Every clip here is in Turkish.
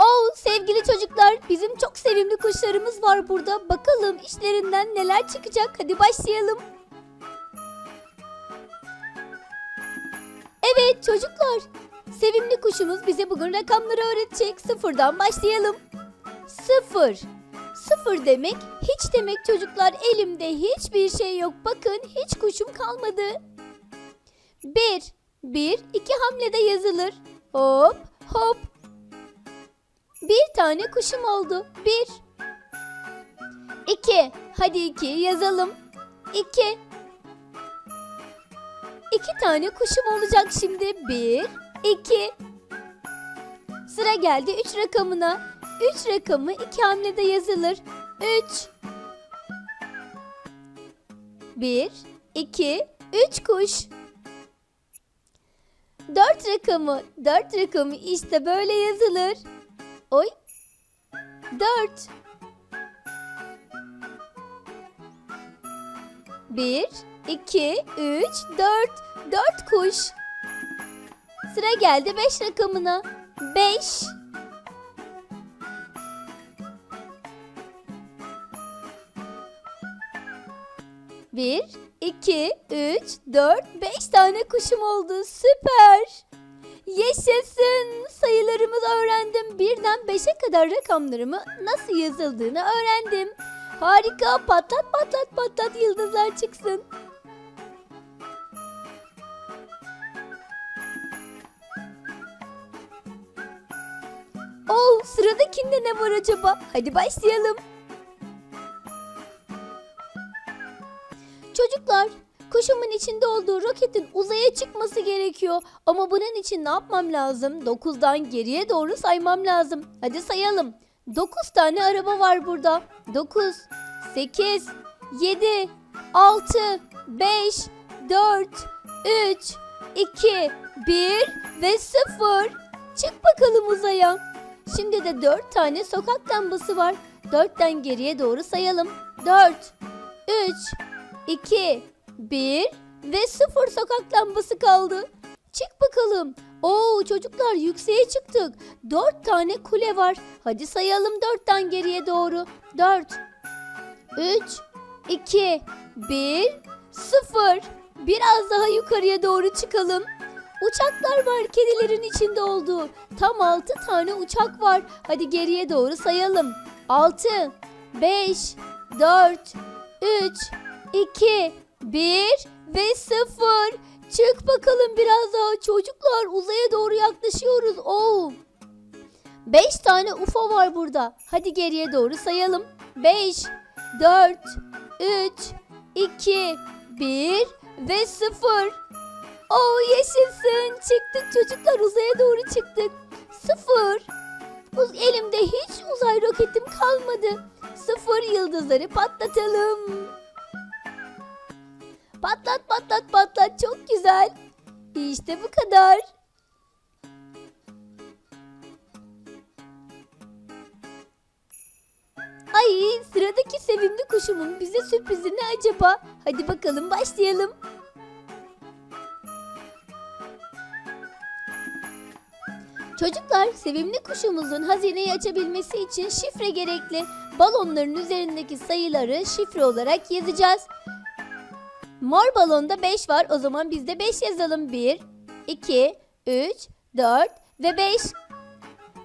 Oh sevgili çocuklar bizim çok sevimli kuşlarımız var burada. Bakalım işlerinden neler çıkacak. Hadi başlayalım. Evet çocuklar. Sevimli kuşumuz bize bugün rakamları öğretecek. Sıfırdan başlayalım. Sıfır. Sıfır demek hiç demek çocuklar. Elimde hiçbir şey yok. Bakın hiç kuşum kalmadı. Bir. Bir iki hamlede yazılır. Hop hop. Bir tane kuşum oldu. Bir. İki. Hadi iki yazalım. İki. İki tane kuşum olacak şimdi. Bir, iki. Sıra geldi üç rakamına. Üç rakamı iki hamlede yazılır. Üç. Bir, iki, üç kuş. Dört rakamı, dört rakamı işte böyle yazılır. Oy. Dört. Bir, iki, üç, dört. Dört kuş. Sıra geldi beş rakamına. Beş. Bir, iki, üç, dört, beş tane kuşum oldu. Süper. Yaşasın. Sayılarımızı öğrendim. Birden beşe kadar rakamlarımı nasıl yazıldığını öğrendim. Harika. Patlat patlat patlat yıldızlar çıksın. Oh sıradakinde ne var acaba? Hadi başlayalım. Çocuklar, kuşumun içinde olduğu roketin uzaya çıkması gerekiyor. Ama bunun için ne yapmam lazım? 9'dan geriye doğru saymam lazım. Hadi sayalım. 9 tane araba var burada. 9, 8, 7, 6, 5, 4, 3, 2, 1 ve 0. Çık bakalım uzaya. Şimdi de 4 tane sokak lambası var. 4'ten geriye doğru sayalım. 4, 3, 2, 1 ve 0 sokak lambası kaldı. Çık bakalım. Oo çocuklar yükseğe çıktık. 4 tane kule var. Hadi sayalım 4'ten geriye doğru. 4, 3, 2, 1, 0. Biraz daha yukarıya doğru çıkalım. Uçaklar var kedilerin içinde olduğu. Tam 6 tane uçak var. Hadi geriye doğru sayalım. 6, 5, 4, 3, 2, 1 ve 0. Çık bakalım biraz daha çocuklar uzaya doğru yaklaşıyoruz. Oo. 5 tane UFO var burada. Hadi geriye doğru sayalım. 5, 4, 3, 2, 1 ve 0. Oo yaşasın. Çıktık çocuklar uzaya doğru çıktık. Sıfır. Uz elimde hiç uzay roketim kalmadı. Sıfır yıldızları patlatalım. Patlat patlat patlat çok güzel. İşte bu kadar. Ay sıradaki sevimli kuşumun bize sürprizi ne acaba? Hadi bakalım başlayalım. Çocuklar, sevimli kuşumuzun hazineyi açabilmesi için şifre gerekli. Balonların üzerindeki sayıları şifre olarak yazacağız. Mor balonda 5 var. O zaman biz de 5 yazalım. 1, 2, 3, 4 ve 5.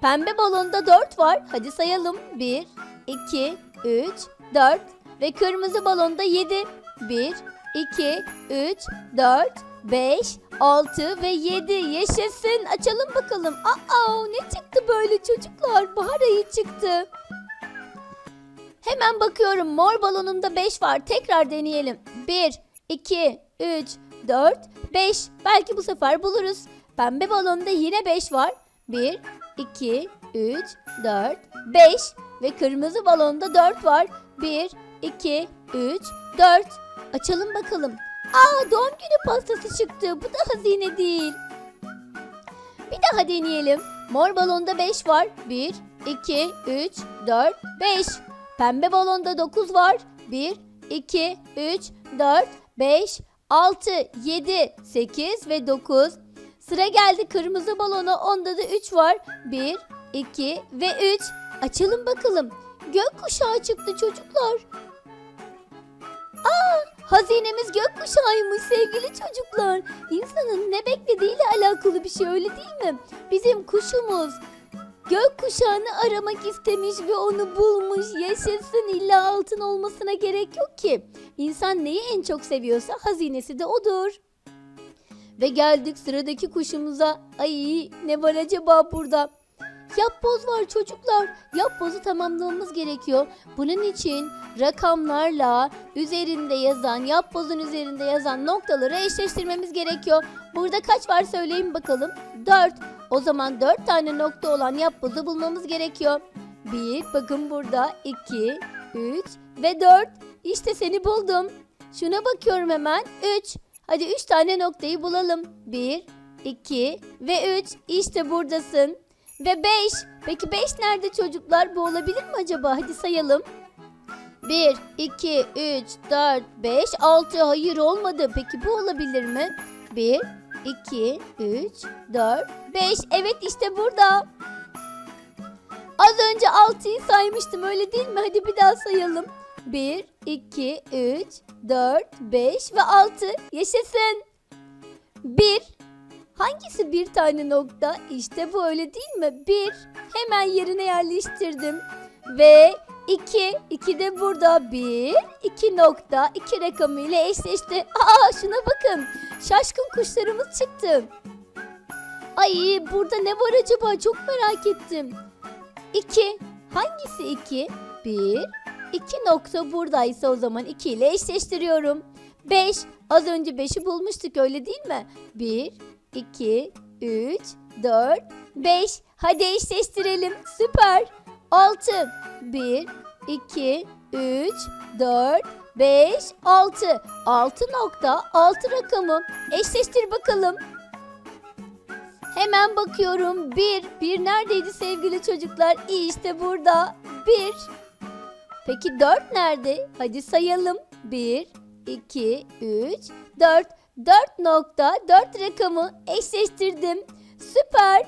Pembe balonda 4 var. Hadi sayalım. 1, 2, 3, 4 ve kırmızı balonda 7. 1, 2, 3, 4, 5, 6 ve 7. Yaşasın. Açalım bakalım. Aa ne çıktı böyle çocuklar? Bahar ayı çıktı. Hemen bakıyorum. Mor balonumda 5 var. Tekrar deneyelim. 1, 2, 3, 4, 5. Belki bu sefer buluruz. Pembe balonda yine 5 var. 1, 2, 3, 4, 5. Ve kırmızı balonda 4 var. 1, 2, 3, 4. Açalım bakalım. Aa doğum günü pastası çıktı. Bu da hazine değil. Bir daha deneyelim. Mor balonda 5 var. 1, 2, 3, 4, 5. Pembe balonda 9 var. 1, 2, 3, 4, 5, 6, 7, 8 ve 9. Sıra geldi kırmızı balona. Onda da 3 var. 1, 2 ve 3. Açalım bakalım. Gökkuşağı çıktı çocuklar. Aa, hazinemiz gökkuşağıymış sevgili çocuklar. İnsanın ne beklediğiyle alakalı bir şey öyle değil mi? Bizim kuşumuz gökkuşağını aramak istemiş ve onu bulmuş. Yaşasın illa altın olmasına gerek yok ki. İnsan neyi en çok seviyorsa hazinesi de odur. Ve geldik sıradaki kuşumuza. Ay ne var acaba burada? Yapboz var çocuklar. Yapbozu tamamlamamız gerekiyor. Bunun için rakamlarla üzerinde yazan, yapbozun üzerinde yazan noktaları eşleştirmemiz gerekiyor. Burada kaç var söyleyin bakalım. 4. O zaman 4 tane nokta olan yapbozu bulmamız gerekiyor. 1, bakın burada 2, 3 ve 4. İşte seni buldum. Şuna bakıyorum hemen. 3. Hadi 3 tane noktayı bulalım. 1, 2 ve 3. İşte buradasın. Ve 5. Peki 5 nerede çocuklar? Bu olabilir mi acaba? Hadi sayalım. 1, 2, 3, 4, 5, 6. Hayır olmadı. Peki bu olabilir mi? 1, 2, 3, 4, 5. Evet işte burada. Az önce 6'yı saymıştım öyle değil mi? Hadi bir daha sayalım. 1, 2, 3, 4, 5 ve 6. Yaşasın. 1. Hangisi bir tane nokta? İşte bu öyle değil mi? 1. Hemen yerine yerleştirdim. Ve 2. 2 de burada. 1. 2 nokta. 2 rakamı ile eşleşti. Aa şuna bakın. Şaşkın kuşlarımız çıktı. Ay burada ne var acaba? Çok merak ettim. 2. Hangisi 2? 1. 2 nokta buradaysa o zaman 2 ile eşleştiriyorum. 5. Az önce 5'i bulmuştuk öyle değil mi? 1, 2, 3, 4, 5. Hadi eşleştirelim. Süper. 6. 1, 2, 3, 4, 5, 6. 6 nokta 6 rakamı. Eşleştir bakalım. Hemen bakıyorum. 1. 1 neredeydi sevgili çocuklar? İşte burada. 1. Peki 4 nerede? Hadi sayalım. 1, 2, 3, 4. 4 nokta 4 rakamı eşleştirdim. Süper.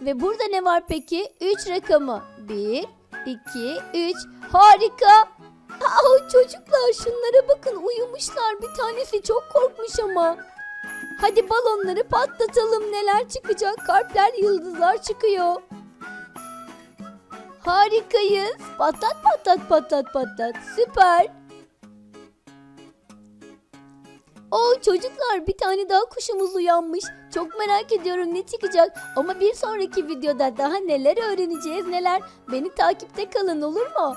Ve burada ne var peki? 3 rakamı. 1, 2, 3. Harika. Aa, çocuklar şunlara bakın uyumuşlar. Bir tanesi çok korkmuş ama. Hadi balonları patlatalım. Neler çıkacak? Kalpler, yıldızlar çıkıyor. Harikayız. Patlat patlat patlat patlat. Süper. Oo çocuklar bir tane daha kuşumuz uyanmış. Çok merak ediyorum ne çıkacak. Ama bir sonraki videoda daha neler öğreneceğiz neler. Beni takipte kalın olur mu?